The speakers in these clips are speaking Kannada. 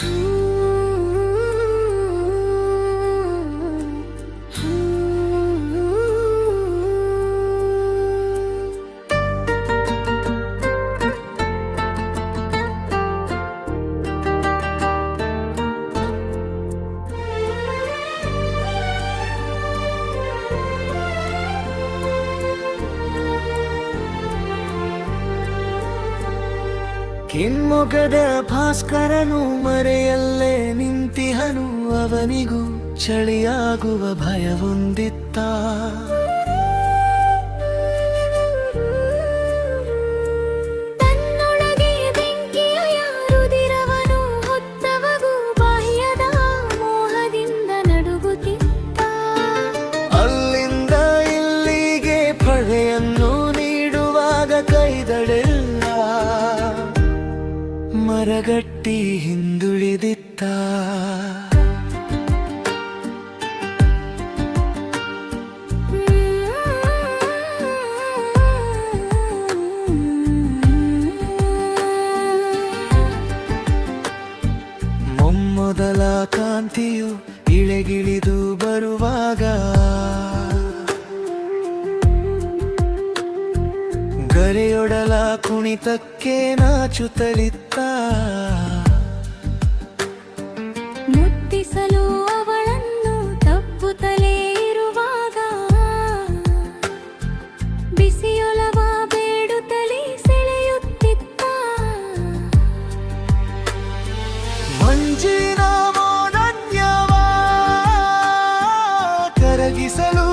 Ooh. ಕಿನ್ಮೊಗದ ಭಾಸ್ಕರನು ಮರೆಯಲ್ಲೇ ನಿಂತಿಹನು ಅವನಿಗೂ ಚಳಿಯಾಗುವ ಭಯವೊಂದಿತ್ತ ಮರಗಟ್ಟಿ ಹಿಂದುಳಿದಿತ್ತ. ಮೊಮ್ಮೊದಲ ಕಾಂತಿಯು ಇಳೆಗಿಳಿದು ಬರುವಾಗ ಗರೆಯೊಡಲ ಕುಣಿತಕ್ಕೆ ನಾಚುತ್ತಲಿತ್ತ ಮುತ್ತಿಸಲು ಅವಳನ್ನು ತಪ್ಪುತ್ತಲೇ ಇರುವಾಗ. ಬಿಸಿಯೊಲವ ಬೇಡುತ್ತಲೇ ಸೆಳೆಯುತ್ತಿತ್ತ. ಮಂಜಿನ ಮೌನನ್ಯವ ಕರಗಿಸಲು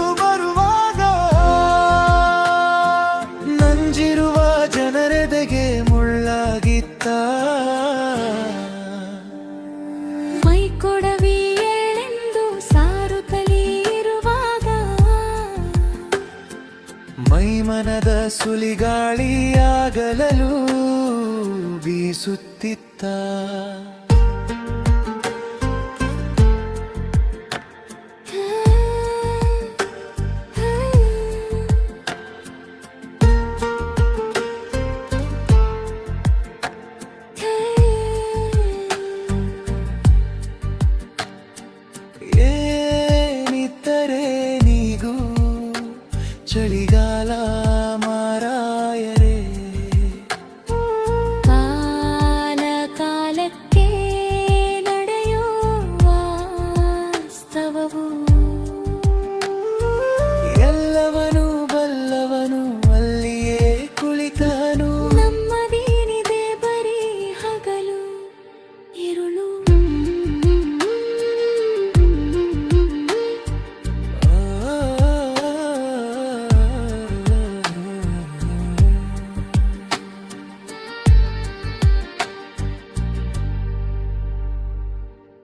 ಮನದ ಸುಲಿ ಗಾಳಿ ಆಗಲಲ್ಲೂ ಬಿ ಸುತ್ತಿತ್ತಿದ್ದ ಏನಿತ್ತರೆ ನೀಗೋ ಚಳಿ